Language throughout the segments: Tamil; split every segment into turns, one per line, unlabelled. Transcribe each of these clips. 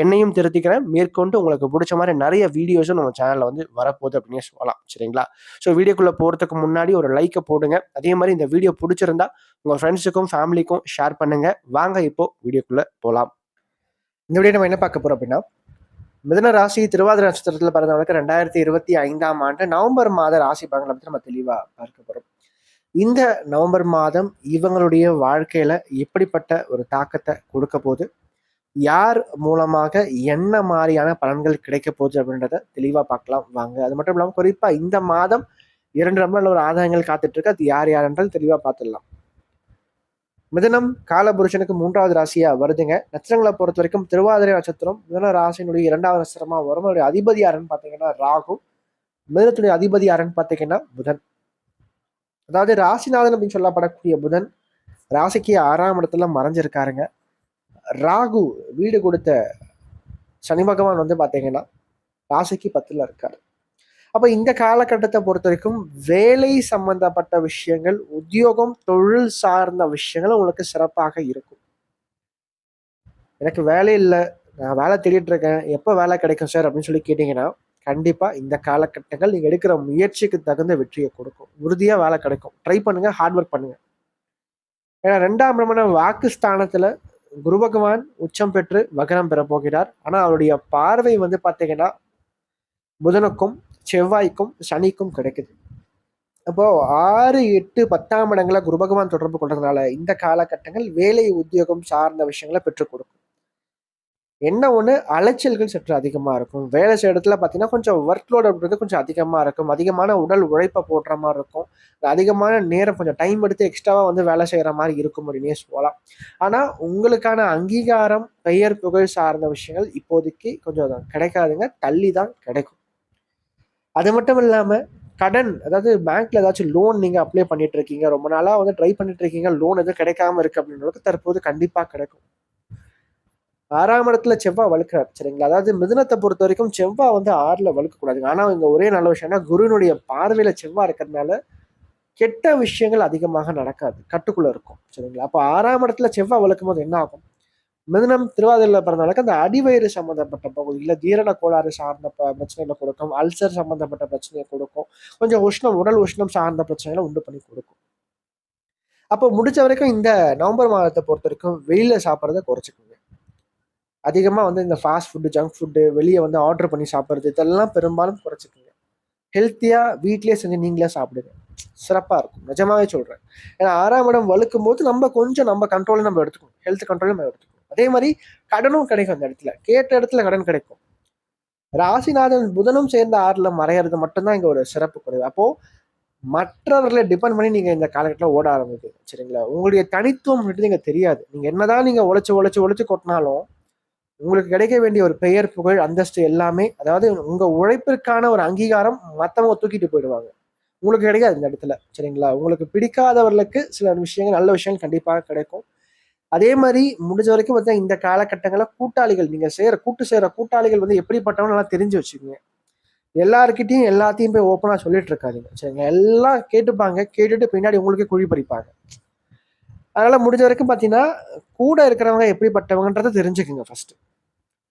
என்னையும் திருத்திக்கிறேன். மேற்கொண்டு உங்களுக்கு பிடிச்ச மாதிரி நிறைய வீடியோஸும் நம்ம சேனலில் வந்து வரப்போகுது அப்படின்னு சொல்லலாம். சரிங்களா? ஸோ வீடியோக்குள்ளே போகிறதுக்கு முன்னாடி ஒரு லைக்கை போடுங்க. அதே மாதிரி இந்த வீடியோ பிடிச்சிருந்தா உங்கள் ஃப்ரெண்ட்ஸுக்கும் ஃபேமிலிக்கும் ஷேர் பண்ணுங்கள் வாங்க இப்போ வீடியோக்குள்ளே போகலாம் இந்த வீடியோ நம்ம என்ன பார்க்க போகிறோம் அப்படின்னா மிதன ராசி திருவாதிரை நட்சத்திரத்தில் பிறந்தவங்களுக்கு ரெண்டாயிரத்தி இருபத்தி ஐந்தாம் ஆண்டு நவம்பர் மாத ராசி பலன்களை பற்றி நம்ம தெளிவாக பார்க்க போகிறோம் இந்த நவம்பர் மாதம் இவங்களுடைய வாழ்க்கையில எப்படிப்பட்ட ஒரு தாக்கத்தை கொடுக்க போகுது? யார் மூலமாக என்ன மாதிரியான பலன்கள் கிடைக்க போகுது அப்படின்றத தெளிவாக பார்க்கலாம். வாங்க. அது மட்டும் இல்லாமல் குறிப்பாக இந்த மாதம் இரண்டு ரம்பல ஒரு ஆதாயங்கள் காத்துட்டு இருக்கு அது யார் யாருன்றது தெளிவாக பார்த்துடலாம். மிதனம் காலபுருஷனுக்கு மூன்றாவது ராசியா வருதுங்க. நட்சத்திரங்களை பொறுத்த வரைக்கும் திருவாதிரை நட்சத்திரம் மிதன ராசியினுடைய இரண்டாவது நட்சத்திரமாக வரும். அதிபதி யாருன்னு பார்த்தீங்கன்னா ராகு. மிதனத்துடைய அதிபதி யாருன்னு பார்த்தீங்கன்னா புதன். அதாவது ராசிநாதன் அப்படின்னு சொல்லப்படக்கூடிய புதன் ராசிக்கு ஆறாம் இடத்துல மறைஞ்சிருக்காருங்க. ராகு வீடு கொடுத்த சனி பகவான் வந்து பார்த்தீங்கன்னா ராசிக்கு பத்தில் இருக்கார். அப்போ இந்த காலகட்டத்தை பொறுத்த வரைக்கும் வேலை சம்பந்தப்பட்ட விஷயங்கள் உத்தியோகம் தொழில் சார்ந்த விஷயங்கள் உங்களுக்கு சிறப்பாக இருக்கும். எனக்கு வேலை இல்லை நான் வேலை தேடிட்டு இருக்கேன் எப்போ வேலை கிடைக்கும் சார் அப்படின்னு சொல்லி கேட்டிங்கன்னா கண்டிப்பாக இந்த காலகட்டங்கள் நீங்கள் எடுக்கிற முயற்சிக்கு தகுந்த வெற்றியை கொடுக்கும். உறுதியாக வேலை கிடைக்கும். ட்ரை பண்ணுங்கள் ஹார்ட் ஒர்க் பண்ணுங்கள் ஏன்னா ரெண்டாம் வாக்கு ஸ்தானத்தில் குரு பகவான் உச்சம் பெற்று வகரம் பெற போகிறார். ஆனால் அவருடைய பார்வை வந்து பார்த்தீங்கன்னா புதனுக்கும் செவ்வாய்க்கும் சனிக்கும் கிடைக்குது. அப்போ ஆறு எட்டு பத்தாம் இடங்களை குரு பகவான் தொடர்பு கொள்றதுனால இந்த காலகட்டங்கள் வேலை உத்தியோகம் சார்ந்த விஷயங்களை பெற்றுக் கொடுக்கும். என்ன ஒன்று அலைச்சல்கள் சற்று அதிகமாக இருக்கும். வேலை செய்ய இடத்துல பார்த்தீங்கன்னா கொஞ்சம் ஒர்க் லோட் அப்படின்றது கொஞ்சம் அதிகமாக இருக்கும். அதிகமான உடல் உழைப்பை போடுற மாதிரி இருக்கும். அதிகமான நேரம் கொஞ்சம் டைம் எடுத்து எக்ஸ்ட்ராவாக வந்து வேலை செய்கிற மாதிரி இருக்கும் அப்படின்னே சொல்லலாம். ஆனால் உங்களுக்கான அங்கீகாரம் பெயர் புகழ் சார்ந்த விஷயங்கள் இப்போதைக்கு கொஞ்சம் கிடைக்காதுங்க. தள்ளி தான் கிடைக்கும். அது மட்டும் இல்லாமல் கடன் அதாவது பேங்க்ல ஏதாச்சும் லோன் நீங்க அப்ளை பண்ணிட்டு இருக்கீங்க. ரொம்ப நாளா வந்து ட்ரை பண்ணிட்டு இருக்கீங்க. லோன் எதுவும் கிடைக்காம இருக்கு அப்படின்றது தற்போது கண்டிப்பா கிடைக்கும். ஆறாம் இடத்துல செவ்வாய் வலுக்கிறார் சரிங்களா? அதாவது மிதுனத்தை பொறுத்த வரைக்கும் செவ்வாய் வந்து ஆறில் வலுக்க ஆனால் இங்கே ஒரே நல்ல விஷயம்னா குருனுடைய பார்வையில் செவ்வாய் இருக்கிறதுனால கெட்ட விஷயங்கள் அதிகமாக நடக்காது. கட்டுக்குள்ளே இருக்கும் சரிங்களா? அப்போ ஆறாம் இடத்துல செவ்வாய் வலுக்கும் போது என்ன ஆகும்? மிதனம் திருவாதிரையில் பிறந்தவளுக்கு அந்த அடிவயிறு சம்மந்தப்பட்ட பகுதி இல்லை ஜீரண கோளாறு சார்ந்த ப பிரச்சனைகளை கொடுக்கும் அல்சர் சம்மந்தப்பட்ட பிரச்சனையை கொடுக்கும் கொஞ்சம் உஷ்ணம் உடல் உஷ்ணம் சார்ந்த பிரச்சனைகளை உண்டு பண்ணி கொடுக்கும். அப்போ முடிச்ச வரைக்கும் இந்த நவம்பர் மாதத்தை பொறுத்த வரைக்கும் வெயிலில் சாப்பிட்றத குறைச்சிக்கோங்க. அதிகமாக வந்து இந்த ஃபாஸ்ட் ஃபுட்டு ஜங்க் ஃபுட்டு வெளியே வந்து ஆர்டர் பண்ணி சாப்பிட்றது இதெல்லாம் பெரும்பாலும் குறைச்சிக்கோங்க. ஹெல்த்தியாக வீட்லேயே செஞ்சு நீங்களே சாப்பிடுங்க. சிறப்பாக இருக்கும். நிஜமாவே சொல்கிறேன் ஏன்னா ஆறாம் இடம் வலுக்கும் போது நம்ம கொஞ்சம் நம்ம கண்ட்ரோலில் நம்ம எடுத்துக்கணும். ஹெல்த் கண்ட்ரோலும் நம்ம எடுத்துக்கணும். அதே மாதிரி கடனும் கிடைக்கும் அந்த இடத்துல. கேட்ட இடத்துல கடன் கிடைக்கும். ராசிநாதன் புதனும் சேர்ந்த ஆறில் மறையிறது மட்டும்தான் இங்கே ஒரு சிறப்பு குறைவு. அப்போது மற்றவர்களை டிபெண்ட் பண்ணி நீங்கள் இந்த காலகட்டத்தில் ஓட ஆரம்பிக்குது சரிங்களா? உங்களுடைய தனித்துவம் மட்டும் நீங்க தெரியாது. நீங்கள் என்னதான் நீங்கள் உழைச்சி உழைச்சி உழைச்சி கொட்டினாலும் உங்களுக்கு கிடைக்க வேண்டிய ஒரு பெயர் புகழ் அந்தஸ்து எல்லாமே அதாவது உங்க உழைப்பிற்கான ஒரு அங்கீகாரம் மத்தவங்க தூக்கிட்டு போயிடுவாங்க. உங்களுக்கு கிடைக்காது இந்த இடத்துல சரிங்களா? உங்களுக்கு பிடிக்காதவர்களுக்கு சில விஷயங்கள் நல்ல விஷயங்கள் கண்டிப்பாக கிடைக்கும். அதே மாதிரி முடிஞ்ச வரைக்கும் பார்த்தீங்கன்னா இந்த காலகட்டங்களில் கூட்டாளிகள் நீங்கள் செய்கிற கூட்டு செய்கிற கூட்டாளிகள் வந்து எப்படிப்பட்டவங்க நல்லா தெரிஞ்சு வச்சுக்கோங்க. எல்லாருக்கிட்டையும் எல்லாத்தையும் போய் ஓப்பனாக சொல்லிட்டு இருக்காதிங்க சரிங்க எல்லாம் கேட்டுப்பாங்க கேட்டுட்டு பின்னாடி உங்களுக்கே குழி பறிப்பாங்க. அதனால் முடிஞ்ச வரைக்கும் பார்த்தீங்கன்னா கூட இருக்கிறவங்க எப்படிப்பட்டவங்கன்றதை தெரிஞ்சுக்குங்க ஃபர்ஸ்ட்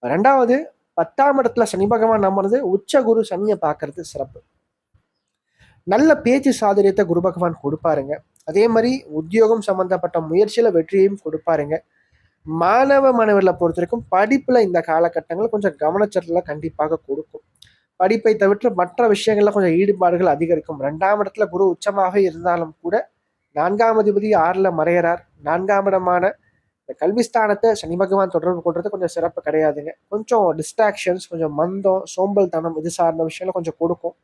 ரெண்டாவது பத்தாம் இடத்துல சனி பகவான் நம்புறது உச்ச குரு சனியை பார்க்கறது சிறப்பு. நல்ல பேச்சு சாதுரியத்தை குரு பகவான் கொடுப்பாருங்க. அதே மாதிரி உத்தியோகம் சம்பந்தப்பட்ட முயற்சியில வெற்றியையும் கொடுப்பாருங்க. மாணவ மாணவர்களை பொறுத்த வரைக்கும் படிப்புல இந்த காலகட்டங்கள் கொஞ்சம் கவனச்சரில் கண்டிப்பாக கொடுக்கும். படிப்பை தவிர்த்து மற்ற விஷயங்கள்ல கொஞ்சம் ஈடுபாடுகள் அதிகரிக்கும். ரெண்டாம் இடத்துல குரு உச்சமாக இருந்தாலும் கூட நான்காம் அதிபதி ஆறில் மறையறார். நான்காம் இடமான இந்த கல்விஸ்தானத்தை சனி பகவான் தொடர்பு கொள்றது கொஞ்சம் சிறப்பு கிடையாதுங்க. கொஞ்சம் டிஸ்ட்ராக்ஷன்ஸ் கொஞ்சம் மந்தம் சோம்பல் தனம் இது சார்ந்த விஷயங்கள் கொஞ்சம் கொடுக்கும்.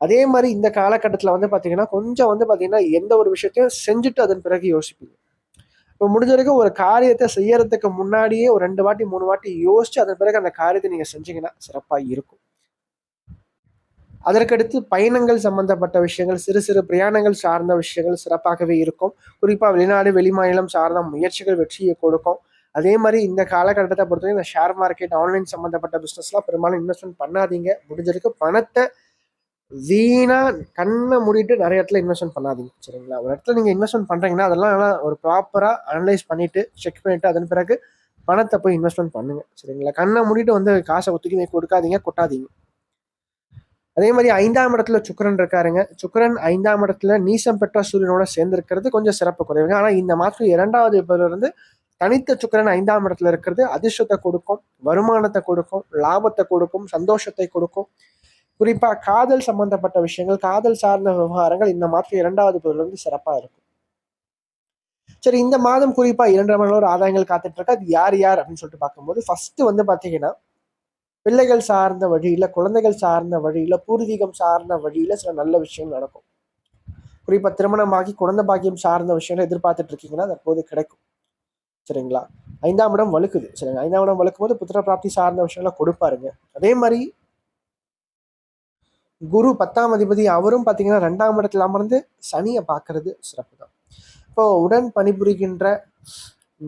அதே மாதிரி இந்த காலகட்டத்தில் வந்து பார்த்தீங்கன்னா கொஞ்சம் வந்து பார்த்தீங்கன்னா எந்த ஒரு விஷயத்தையும் செஞ்சுட்டு அதன் பிறகு யோசிப்பீங்க. இப்போ முடிஞ்ச வரைக்கும் ஒரு காரியத்தை செய்யறதுக்கு முன்னாடியே ஒரு ரெண்டு வாட்டி மூணு வாட்டி யோசிச்சு அதன் பிறகு அந்த காரியத்தை நீங்கள் செஞ்சீங்கன்னா சிறப்பாக இருக்கும். அதற்கடுத்து பயணங்கள் சம்பந்தப்பட்ட விஷயங்கள் சிறு சிறு பிரயாணங்கள் சார்ந்த விஷயங்கள் சிறப்பாகவே இருக்கும். குறிப்பாக வெளிநாடு வெளிமாநிலம் சார்ந்த முயற்சிகள் வெற்றியை கொடுக்கும். அதே மாதிரி இந்த காலகட்டத்தை பொறுத்தவரைக்கும் இந்த ஷேர் மார்க்கெட் ஆன்லைன் சம்மந்தப்பட்ட பிஸ்னஸ்லாம் பெரும்பாலும் இன்வெஸ்ட்மெண்ட் பண்ணாதீங்க. முடிஞ்சிருக்கு பணத்தை வீணாக கண்ணை மூடிட்டு நிறைய இடத்துல இன்வெஸ்ட்மெண்ட் பண்ணாதீங்க. சரிங்களா? ஒரு இடத்துல நீங்கள் இன்வெஸ்ட்மெண்ட் பண்ணுறீங்கன்னா அதெல்லாம் நல்லா ஒரு ப்ராப்பராக அனலைஸ் பண்ணிவிட்டு செக் பண்ணிவிட்டு அதன் பிறகு பணத்தை போய் இன்வெஸ்ட்மெண்ட் பண்ணுங்க. சரிங்களா? கண்ணை மூடிட்டு வந்து காசை ஒத்துக்கி கொடுக்காதீங்க கொட்டாதீங்க. அதே மாதிரி ஐந்தாம் இடத்துல சுக்கரன் இருக்காருங்க. சுக்கரன் ஐந்தாம் இடத்துல நீசம் பெற்ற சூரியனோட சேர்ந்திருக்கிறது கொஞ்சம் சிறப்பு குறைவுங்க. ஆனால் இந்த மாதம் இரண்டாவது இருந்து தனித்த சுக்கரன் ஐந்தாம் இடத்துல இருக்கிறது அதிர்ஷ்டத்தை கொடுக்கும் வருமானத்தை கொடுக்கும் லாபத்தை கொடுக்கும் சந்தோஷத்தை கொடுக்கும். குறிப்பா காதல் சம்பந்தப்பட்ட விஷயங்கள் காதல் சார்ந்த விவகாரங்கள் இந்த மாதம் இரண்டாவது இருந்து சிறப்பா இருக்கும். சரி இந்த மாதம் குறிப்பா இரண்டரை மணி நேரம் ஆதாயங்கள் காத்துட்டு இருக்கா அது யார் யார் அப்படின்னு சொல்லிட்டு பார்க்கும்போது ஃபர்ஸ்ட் வந்து பாத்தீங்கன்னா பிள்ளைகள் சார்ந்த வழியில குழந்தைகள் சார்ந்த வழியில பூர்வீகம் சார்ந்த வழியில சில நல்ல விஷயம் நடக்கும். குறிப்பாக திருமணமாகி குழந்தை பாக்கியம் சார்ந்த விஷயம் எதிர்பார்த்துட்டு இருக்கீங்கன்னா தற்போது கிடைக்கும். சரிங்களா? ஐந்தாம் இடம் வலுக்குது சரிங்க. ஐந்தாம் இடம் வலுக்கும் போது புத்திர பிராப்தி சார்ந்த விஷயம்லாம் கொடுப்பாருங்க. அதே மாதிரி குரு பத்தாம் அதிபதி அவரும் பார்த்தீங்கன்னா ரெண்டாம் இடத்துல அமர்ந்து சனியை பார்க்கறது சிறப்பு தான் இப்போ உடன் பணிபுரிகின்ற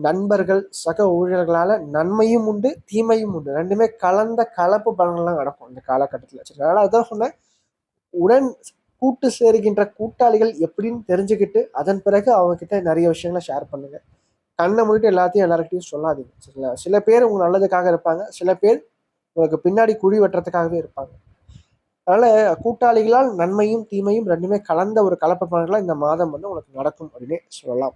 நண்பர்கள் சக ஊழியர்களால நன்மையும் உண்டு தீமையும் உண்டு. ரெண்டுமே கலந்த கலப்பு பலன்கள்லாம் நடக்கும் இந்த காலகட்டத்தில். சரி அதனால அதான் சொன்னேன். உடன் கூட்டு சேருகின்ற கூட்டாளிகள் எப்படின்னு தெரிஞ்சுக்கிட்டு அதன் பிறகு அவங்க கிட்ட நிறைய விஷயங்களை ஷேர் பண்ணுங்க. கண்ணை மூடிட்டு எல்லாத்தையும் எல்லாருக்கிட்டையும் சொல்லாதீங்க. சரிங்களா? சில பேர் உங்க நல்லதுக்காக இருப்பாங்க. சில பேர் உங்களுக்கு பின்னாடி குழி வெட்டுறதுக்காகவே இருப்பாங்க. அதனால கூட்டாளிகளால் நன்மையும் தீமையும் ரெண்டுமே கலந்த ஒரு கலப்பு பலன்களாக இந்த மாதம் வந்து உங்களுக்கு நடக்கும் அப்படின்னே சொல்லலாம்.